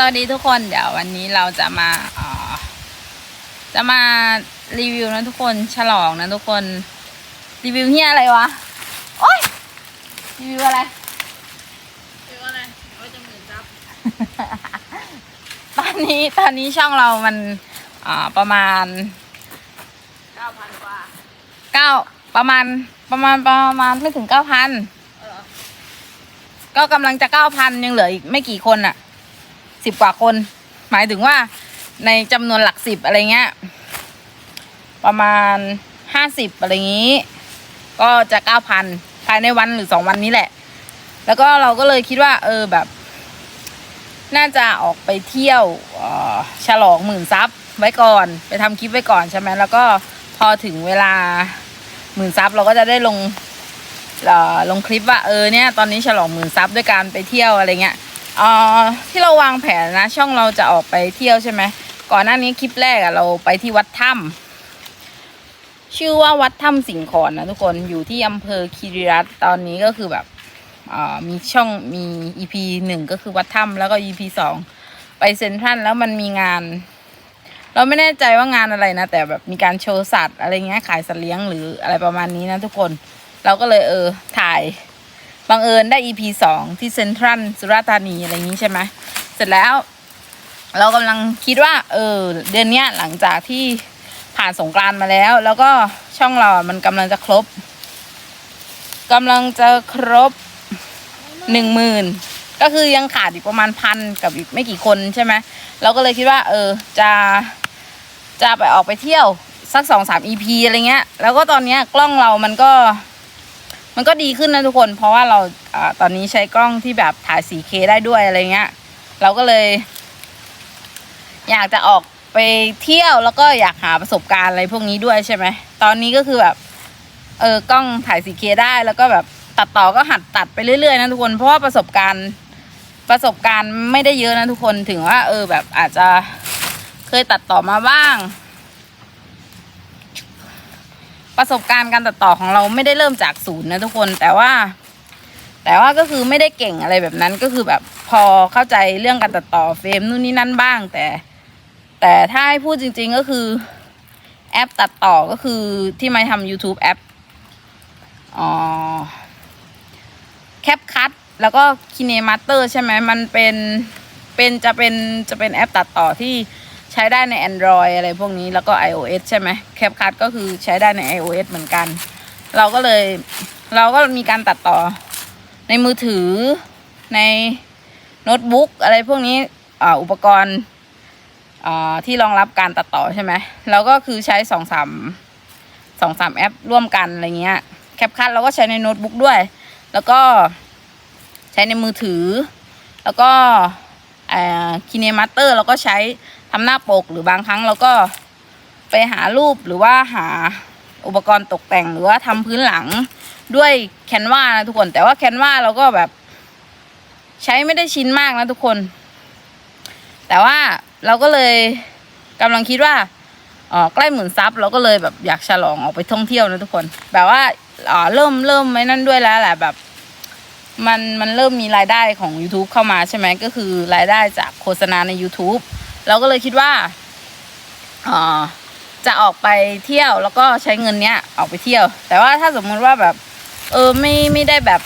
สวัสดีทุกคนเดี๋ยววันนี้เราจะมาเอ่อจะมารีวิวนะทุกคนฉลองนะทุกคน รีวิวเฮียอะไรวะโอ้ยรีวิวอะไรคือว่าอะไรว่าจะหมื่นซับตอนนี้ตอนนี้ช่องเรามันอ่าประมาณเก้าพันกว่าเก้าประมาณประมาณประมาณไม่ถึงเก้าพันเออก็กำลังจะเก้าพันยังเหลืออีกไม่กี่คนอะ สิบกว่าคน หมายถึงว่าในจำนวนหลักสิบอะไรเงี้ย ประมาณห้าสิบอะไรอย่างนี้ ก็จะเก้าพันภายในวันหรือสองวันนี้แหละ แล้วก็เราก็เลยคิดว่า เออแบบ น่าจะออกไปเที่ยวออฉลองหมื่นซับไว้ก่อน ไปทำคลิปไว้ก่อนใช่ไหมแล้วก็พอถึงเวลาหมื่นซับเราก็จะได้ลงออลงคลิปว่าเออเนี่ยตอนนี้ฉลองหมื่นซับด้วยการไปเที่ยวอะไรเงี้ย เอ่อที่เราวางแผนนะช่องเราจะออกไปเที่ยวใช่ไหมก่อนหน้านี้คลิปแรกอะเราไปที่วัดถ้ำชื่อว่าวัดถ้ำสิงขอนนะทุกคนอยู่ที่อำเภอคีรีรัตน์ตอนนี้ก็คือแบบมีช่องมี EP หนึ่งก็คือวัดถ้ำแล้วก็ EP สองไปเซ็นทรัลแล้วมันมีงาน เราไม่แน่ใจว่างานอะไรนะ แต่แบบมีการโชว์สัตว์อะไรเงี้ยขายสัตว์เลี้ยงหรืออะไรประมาณนี้นะทุกคน เราก็เลยเออถ่าย บังเอิญได้ EP สองที่เซ็นทรัลสุราษฎร์ธานีอะไรอย่างนี้ใช่ไหมเสร็จแล้ว เรากำลังคิดว่า เออ เดือนเนี้ยหลังจากที่ผ่านสงกรานต์มาแล้ว แล้วก็ช่องเราอะมันกำลังจะครบกำลังจะครบหนึ่งหมื่นก็คือยังขาดอีกประมาณพันกับอีกไม่กี่คนใช่ไหมเราก็เลยคิดว่า เออจะจะไปออกไปเที่ยวสักสองสาม EP อะไรเงี้ย แล้วก็ตอนเนี้ยกล้องเรามันก็ มันก็ดีขึ้นนะทุกคน เพราะว่าเราอตอนนี้ใช้กล้องที่แบบถ่าย 4K ได้ด้วยอะไรเงี้ย เราก็เลย อยากจะออกไปเที่ยวแล้วก็อยากหาประสบการณ์อะไรพวกนี้ด้วยใช่ไหม ตอนนี้ก็คือแบบ เออกล้องถ่าย 4K ได้แล้วก็แบบตัดต่อก็หัดตัดไปเรื่อยๆนะทุกคน เพราะว่าประสบการณ์ประสบการณ์ไม่ได้เยอะนะทุกคน ถึงว่า เออแบบอาจจะเคยตัดต่อมาบ้าง ประสบการณ์การตัดต่อของเราไม่ได้เริ่มจากศูนย์นะทุกคนแต่ว่า แต่ว่าก็คือไม่ได้เก่งอะไรแบบนั้นก็คือแบบพอเข้าใจเรื่องการตัดต่อเฟรมนู่นนี่นั่นบ้าง แต่ แต่ถ้าให้พูดจริง ๆก็คือแอปตัดต่อก็คือที่ม่ทำ YouTube แอปอ๋อแคปคัตแล้วก็คินเนมาเตอร์ใช่ไหมมันเป็นเป็นจะเป็นจะเป็นแอปตัดต่อที่ ใช้ได้ใน Android อะไรพวกนี้แล้วก็ iOS ใช่ไหมแคปคัตก็คือใช้ได้ใน iOS เหมือนกัน เราก็เลยเราก็มีการตัดต่อในมือถือในโน้ตบุ๊กอะไรพวกนี้อ,อุปกรณ์ที่รองรับการตัดต่อใช่ไหมเราก็คือใช้สองสามสองสามแอปร่วมกันอะไรเงี้ยแคปคัตเราก็ใช้ในโน้ตบุ๊กด้วย แล้วก็ใช้ในมือถือ แล้วก็คีเนมาเตอร์เราก็ใช้ ทำหน้าปกหรือบางครั้งเราก็ไปหารูปหรือว่าหาอุปกรณ์ตกแต่งหรือว่าทำพื้นหลังด้วยแคนวานะทุกคน แต่ว่าแคนวาเราก็แบบ ใช้ไม่ได้ชิ้นมากนะทุกคน แต่ว่าเราก็เลยกำลังคิดว่าเออใกล้หมื่นซับเราก็เลยแบบอยากฉลองออกไปท่องเที่ยวนะทุกคน แบบว่าเออเริ่มเริ่มไม่นั่นด้วยแล้วแหละแบบ มันมันเริ่มมีรายได้ของ YouTube เข้ามาใช่ไหมก็คือรายได้จากโฆษณาใน YouTube เราก็เลยคิดว่าเออจะออกไปเที่ยวแล้วก็ใช้เงินเนี้ยออกไปเที่ยว แต่ว่าถ้าสมมุติว่าแบบ เออไม่ไม่ได้แบบ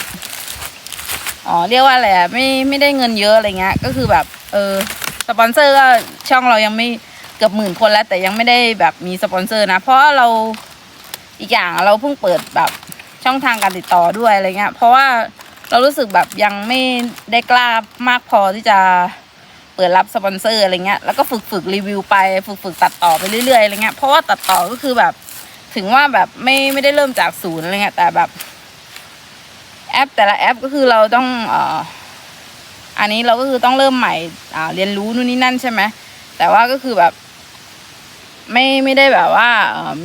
อ๋อเรียกว่าอะไรอะไม่ไม่ได้เงินเยอะอะไรเงี้ย ก็คือแบบเออสปอนเซอร์ก็ช่องเรายังไม่เกือบหมื่นคนแล้ว แต่ยังไม่ได้แบบมีสปอนเซอร์นะ เพราะเราอีกอย่างเราเพิ่งเปิดแบบช่องทางการติดต่อด้วยอะไรเงี้ย เพราะว่าเรารู้สึกแบบยังไม่ได้กล้ามากพอที่จะ ปิดรับสปอนเซอร์อะไรเงี้ยแล้วก็ฝึกฝึกรีวิวไปฝึกฝึกตัดต่อไปเรื่อยๆอะไรเงี้ยเพราะว่าตัดต่อก็คือแบบ ถึงว่าแบบไม่ไม่ได้เริ่มจากศูนย์อะไรเงี้ยแต่แบบแอปแต่ละแอปก็คือเราต้องเอ่ออันนี้เราก็คือต้องเริ่มใหม่อ่าเรียนรู้นู่นนี่นั่นใช่ไหมแต่ว่าก็คือแบบ ไม่ไม่ได้แบบว่า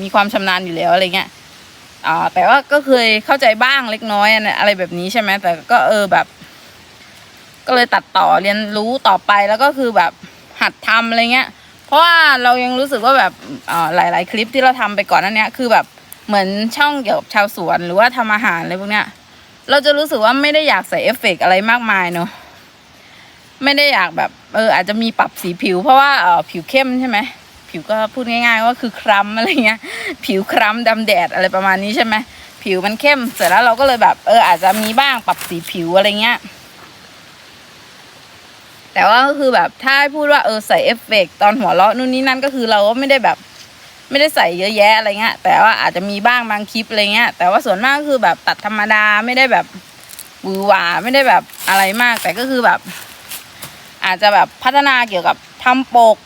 มีความชำนาญอยู่แล้วอะไรเงี้ยอ่าแต่ว่าก็เคยเข้าใจบ้างเล็กน้อยอะไรแบบนี้ใช่ไหมแต่ก็เออแบบ ก็เลยตัดต่อเรียนรู้ต่อไปแล้วก็คือแบบหัดทำอะไรเงี้ย เพราะว่าเรายังรู้สึกว่าแบบอ่าหลาย ๆ คลิปที่เราทำไปก่อนนั้นเนี้ยคือแบบเหมือนช่องเกี่ยวกับชาวสวนหรือว่าทำอาหารอะไรพวกเนี้ย เราจะรู้สึกว่าไม่ได้อยากใส่เอฟเฟกต์อะไรมากมายเนอะไม่ได้อยากแบบเอออาจจะมีปรับสีผิว เพราะว่าเออผิวเข้มใช่ไหมผิวก็พูดง่ายๆว่าคือคล้ำอะไรเงี้ย ผิวคล้ำดำแดดอะไรประมาณนี้ใช่ไหมผิวมันเข้มเสร็จแล้วเราก็เลยแบบเอออาจจะมีบ้างปรับสีผิวอะไรเงี้ย แต่ว่าก็คือแบบถ้าพูดว่าเออใส่เอฟเฟกต์ตอนหัวเราะนู่นนี่นั่นก็คือเราก็ไม่ได้แบบ ไม่ได้ใส่เยอะแยะอะไรเงี้ย แต่ว่าอาจจะมีบ้างบางคลิปอะไรเงี้ย แต่ว่าส่วนมากก็คือแบบตัดธรรมดาไม่ได้แบบหวือหวาไม่ได้แบบอะไรมาก แต่ก็คือแบบ อาจจะแบบพัฒนาเกี่ยวกับทำปก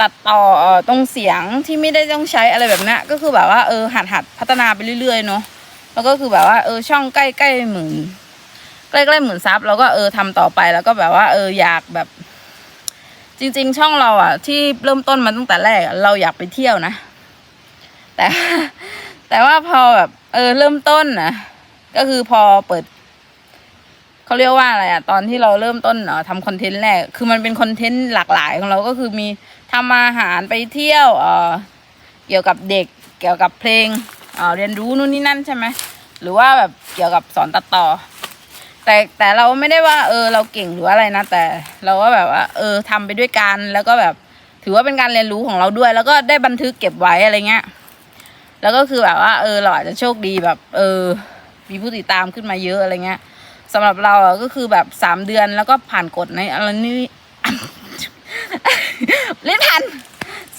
ตัดต่อตรงเสียงที่ไม่ได้ต้องใช้อะไรแบบนี้ก็คือแบบว่าเออหัดหัดพัฒนาไปเรื่อยๆเนาะแล้วก็คือแบบว่าเออช่องใกล้ใกล้หมื่น ใกล้ใกล้หมื่นซับเราก็เออทำต่อไปแล้วก็แบบว่า เอออยากแบบ จริง ๆ ช่องเราอะ ที่เริ่มต้นมาตั้งแต่แรกเราอยากไปเที่ยวนะ แต่ แต่ว่าพอแบบ เออ เริ่มต้นนะก็คือพอเปิดเขาเรียกว่าอะไรอะตอนที่เราเริ่มต้นเอ่อทำคอนเทนต์แรก คือมันเป็นคอนเทนต์หลากหลายของเราก็คือมีทำอาหารไปเที่ยว เอ่อ เกี่ยวกับเด็ก เกี่ยวกับเพลง เอ่อ เรียนรู้นู่นนี่นั่นใช่ไหม หรือว่าแบบเกี่ยวกับสอนตัดต่อ แต่แต่เราไม่ได้ว่า เออ เราเก่งหรืออะไรนะ แต่เราก็แบบว่า เออทำไปด้วยกันแล้วก็แบบ ถือว่าเป็นการเรียนรู้ของเราด้วย แล้วก็ได้บันทึกเก็บไว้อะไรเงี้ยแล้วก็คือแบบว่า เออ เราอาจจะโชคดีแบบ เออ มีผู้ติดตามขึ้นมาเยอะอะไรเงี้ยสำหรับเราก็คือแบบสามเดือนแล้วก็ผ่านกฎในอะไรนี่ลิ้นพัน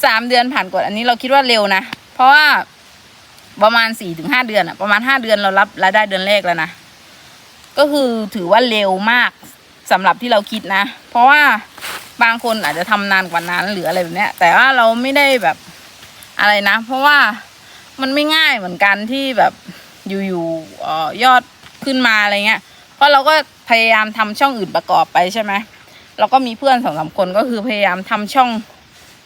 สามเดือนผ่านกฎอันนี้เราคิดว่าเร็วนะ เพราะว่าประมาณสี่ถึงห้าเดือนอะประมาณห้าเดือนเรารับรายได้เดือนแรกแล้วนะ ก็คือถือว่าเร็วมากสำหรับที่เราคิดนะ เพราะว่าบางคนอาจจะทำนานกว่านั้นหรืออะไรแบบเนี้ย แต่ว่าเราไม่ได้แบบอะไรนะ เพราะว่ามันไม่ง่ายเหมือนกันที่แบบอยู่ๆอ่อยอดขึ้นมาอะไรเงี้ย เพราะเราก็พยายามทำช่องอื่นประกอบไปใช่ไหมเราก็มีเพื่อนสองสามคนก็คือพยายามทำช่อง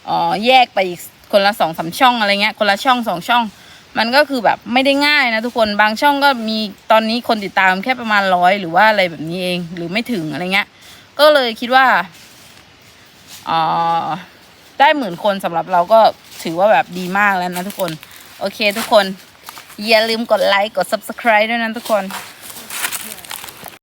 อ่อแยกไปอีกคนละสองสามช่องอะไรเงี้ย คนละช่องสองช่อง มันก็คือแบบไม่ได้ง่ายนะทุกคนบางช่องก็มีตอนนี้คนติดตามแค่ประมาณร้อยหรือว่าอะไรแบบนี้เองหรือไม่ถึงอะไรเงี้ย ก็เลยคิดว่าอ๋อได้หมื่นคนสำหรับเราก็ถือว่าแบบดีมากแล้วนะทุกคน โอเคทุกคน อย่าลืมกดไลค์กด subscribe ด้วยนะทุกคน